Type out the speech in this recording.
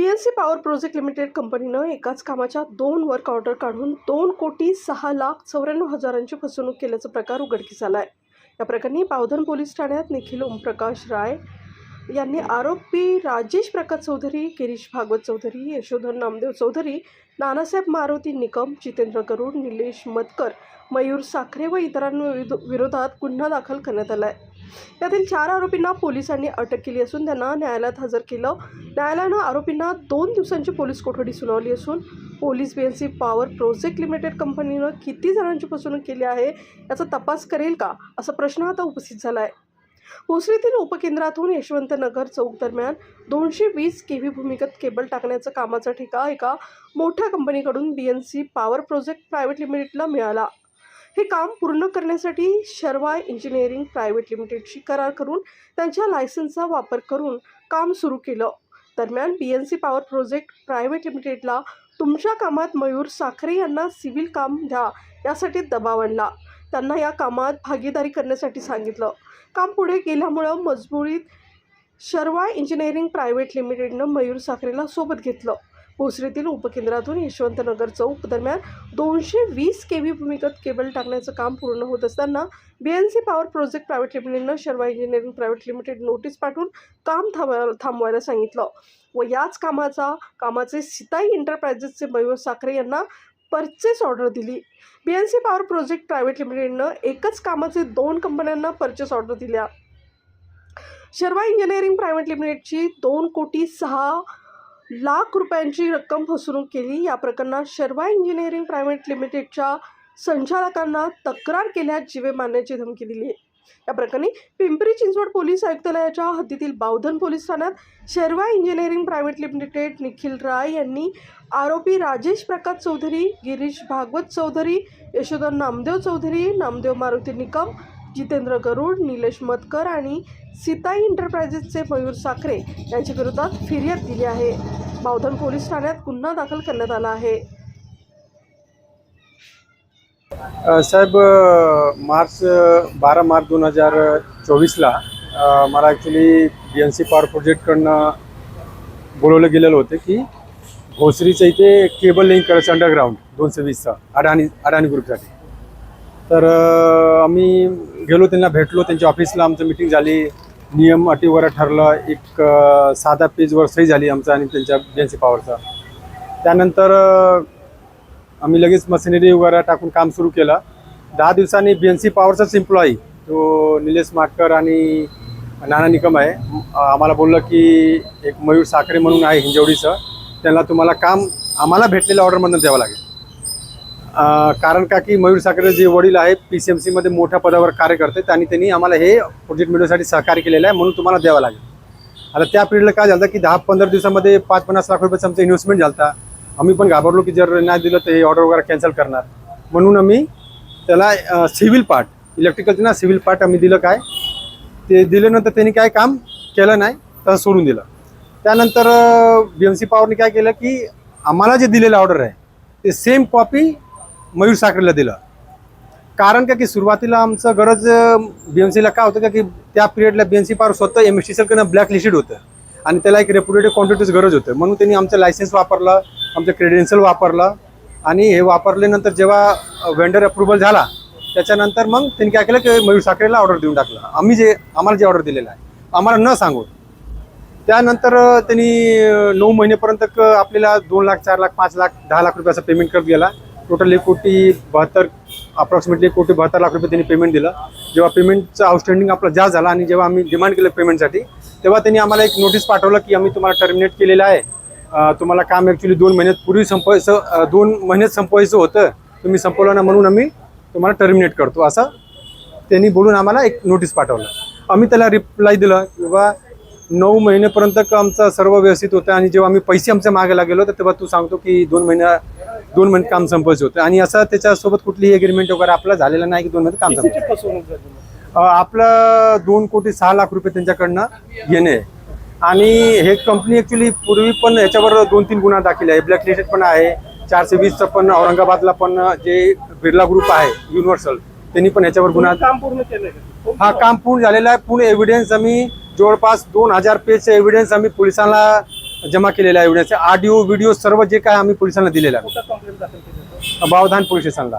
B S C power project limited कंपनीनं एकाच कामाच्या दोन वर्क ऑर्डर काढून दोन कोटी सहा लाख चौऱ्याण्णव हजारांची फसवणूक केल्याचा प्रकार उघडकीस आला आहे या प्रकरणी पावधन पोलीस ठाण्यात निखिल ओमप्रकाश राय यांनी आरोपी राजेश प्रकाश चौधरी गिरीश भागवत चौधरी यशोधर नामदेव चौधरी नानासाहेब मारुती निकम जितेंद्र गरुड निलेश मतकर मयूर साखरे व इतरांविरुद्ध विरोधात गुन्हा दाखल करण्यात आला आहे यातील चार आरोपींना पोलिसांनी अटक केली असून त्यांना न्यायालयात हजर केलं. न्यायालयानं आरोपींना दोन दिवसांची पोलीस कोठडी सुनावली असून police B N C power project limited कंपनीनं किती जणांची फसवणूक केली आहे याचा तपास करेल का? असा प्रश्न आता उपस्थित झाला आहे भोसरीतील उपकेंद्रातून यशवंतनगर चौक दरम्यान दोनशे वीस के व्ही भूमिगत केबल टाकण्याचा कामाचा ठेका एका मोठ्या कंपनीकडून B N C power project private लिमिटेडला मिळाला. हे काम पूर्ण करण्यासाठी शर्वाय इंजिनिअरिंग प्रायव्हेट लिमिटेडशी करार करून त्यांच्या लायसन्सचा वापर करून काम सुरू केलं. दरम्यान B N C power project private लिमिटेडला तुमच्या कामात मयूर साखरे यांना सिव्हिल काम द्या यासाठी दबाव आणला. त्यांना या कामात भागीदारी करण्यासाठी सांगितलं. काम पुढे गेल्यामुळं मजबुरीत शर्वा इंजिनिअरिंग प्रायव्हेट लिमिटेडनं मयूर साखरेला सोबत घेतलं. भोसरीतील उपकेंद्रातून यशवंतनगर चौक दरम्यान दोनशे वीस के व्ही भूमिगत केबल टाकण्याचं काम पूर्ण होत असताना B N C power project private लिमिटेडनं Sharva engineering private limited notice पाठवून काम थांबा थांबवायला सांगितलं. व याच कामाचा कामाचे सिताई एंटरप्राइजेसचे मयूर साखरे यांना परचेस ऑर्डर दिली. B N C power project private लिमिटेडनं एकच कामाचे दोन कंपन्यांना परचेस ऑर्डर दिल्या. शर्मा इंजिनिअरिंग प्रायव्हेट लिमिटेडची दोन कोटी सहा लाख रुपयांची रक्कम फसवणूक केली. या प्रकरणात शर्मा इंजिनिअरिंग प्रायव्हेट लिमिटेडच्या संचालकांना तक्रार केल्यास जीवे मारण्याची धमकी दिली. आहे या प्रकरणी पिंपरी चिंचवड पोलीस आयुक्तालयाच्या हद्दीतील बावधन पोलीस ठाण्यात Sharva engineering private limited Nikhil Rai यांनी आरोपी राजेश प्रकाश चौधरी गिरीश भागवत चौधरी यशोधर नामदेव चौधरी नामदेव मारुती निकम जितेंद्र गरुड निलेश मतकर आणि सीताई एंटरप्राइजेसचे मयूर साखरे यांच्या विरोधात फिर्याद दिली आहे. बावधन पोलीस ठाण्यात गुन्हा दाखल करण्यात आला आहे. साहेब मार्च बारा मार्च दोन हजार चोवीसला मला actually B N C power प्रोजेक्टकडनं बोलवलं गेलेलं होतं की भोसरीचं इथे केबल लिंक करायचं अंडरग्राऊंड दोनशे वीसचा अडाणी अडाणी ग्रुपसाठी. तर आम्ही गेलो त्यांना भेटलो त्यांच्या ऑफिसला आमचं मिटिंग झाली. नियम अटी वगैरे ठरलं एक साधा पेजवर सही झाली आमचा आणि त्यांच्या बी एन सी पॉवरचा त्यानंतर आम्ही लगेच मशिनरी वगैरे टाकून काम सुरू केलं. दहा दिवसांनी बी एन सी पॉवरचाच एम्प्लॉई तो निलेश माटकर आणि नाना निकम आहे. आम्हाला बोललं की एक मयूर साखरे म्हणून आहे हिंजवडीचं. त्यांना तुम्हाला काम आम्हाला भेटलेल्या ऑर्डरमधून द्यावं लागेल. कारण का की मयूर साखरे जे वडील आहे पी सी एम सीमध्ये मोठ्या पदावर कार्य करते आणि त्यांनी आम्हाला हे प्रोजेक्ट मिळवण्यासाठी सहकार्य केलेलं आहे म्हणून तुम्हाला द्यावं लागेल. आता त्या पिरियडला काय झालं की दहा पंधरा दिवसामध्ये पाच पन्नास लाख रुपयाचं आमचं इन्व्हेस्टमेंट झालं आम्ही पण घाबरलो की जर नाही दिलं तर हे ऑर्डर वगैरे कॅन्सल करणार. म्हणून आम्ही त्याला सिव्हिल पार्ट इलेक्ट्रिकलचं ना सिव्हिल पार्ट आम्ही दिलं काय? ते दिल्यानंतर त्यांनी काय काम केलं नाही तर सोडून दिलं. त्यानंतर बी एम सी पॉवरने काय केलं की आम्हाला जे दिलेलं ऑर्डर आहे ते सेम कॉपी मयूर साखरेला दिलं. कारण का की सुरुवातीला आमचं गरज बी एम सीला काय होतं का की त्या पिरियडला बी एम सी पॉवर स्वतः एम एस टी सरकडनं ब्लॅक लिस्टेड होतं. आणि त्याला एक रेप्युटेड क्वांटिटीच गरज होतं. म्हणून त्यांनी आमचं लायसन्स वापरलं आमचं क्रेडेन्शियल वापरलं आणि हे वापरल्यानंतर जेव्हा वेंडर अप्रुव्हल झाला त्याच्यानंतर मग त्यांनी काय केलं की मयूर साखरेला ऑर्डर देऊन टाकलं. आम्ही जे आम्हाला जे ऑर्डर दिलेलं आहे आम्हाला न सांगू त्यानंतर त्यांनी नऊ महिनेपर्यंत क- आपल्याला दोन लाख चार लाख पाच लाख दहा लाख रुपयाचं पेमेंट करत गेला. टोटल एक कोटी बहात्तर अप्रॉक्सिमेटली एक कोटी बहात्तर लाख रुपये त्यांनी पेमेंट दिलं. जेव्हा पेमेंटचं आउटस्टँडिंग आपलं जास्त झाला आणि जेव्हा आम्ही डिमांड केलं पेमेंटसाठी तेव्हा त्यांनी आम्हाला एक नोटीस पाठवलं की आम्ही तुम्हाला टर्मिनेट केलेलं आहे. तुम्हाला काम ॲक्च्युली दोन महिन्यात पूर्वी संपवायचं दोन महिन्यात संपवायचं होतं. तुम्ही संपवलं ना म्हणून आम्ही तुम्हाला टर्मिनेट करतो. असं त्यांनी बोलून आम्हाला एक नोटीस पाठवलं. आम्ही त्याला रिप्लाय दिलं किंवा नऊ महिनेपर्यंत आमचं सर्व व्यवस्थित होतं आणि जेव्हा आम्ही पैसे आमच्या मागायला गेलो तर तेव्हा तू सांगतो की दोन महिन्या दोन महिने काम संपवायचं होतं. आणि असं त्याच्यासोबत कुठलीही एग्रीमेंट वगैरे आपलं झालेलं नाही की दोन महिने काम संपवायचं. आपलं दोन कोटी सहा लाख रुपये त्यांच्याकडनं येणे. आणि हे कंपनी ॲक्च्युली पूर्वी पण याच्यावर दोन तीन गुन्हा दाखल आहे. ब्लॅक लिस्टेड पण आहे. चारशे वीसचं पण औरंगाबादला पण जे बिर्ला ग्रुप आहे युनिव्हर्सल त्यांनी पण याच्यावर गुन्हा काम पूर्ण केलंय हा काम पूर्ण झालेलं आहे. पूर्ण एव्हिडन्स आम्ही जवळपास दोन हजार पेजचे एव्हिडन्स आम्ही पोलिसांना जमा केलेल्या एव्हिडन्स ऑडिओ व्हिडिओ सर्व जे काय आम्ही पोलिसांना दिलेलं आहे. केली? बावधान पोलीस स्टेशनला.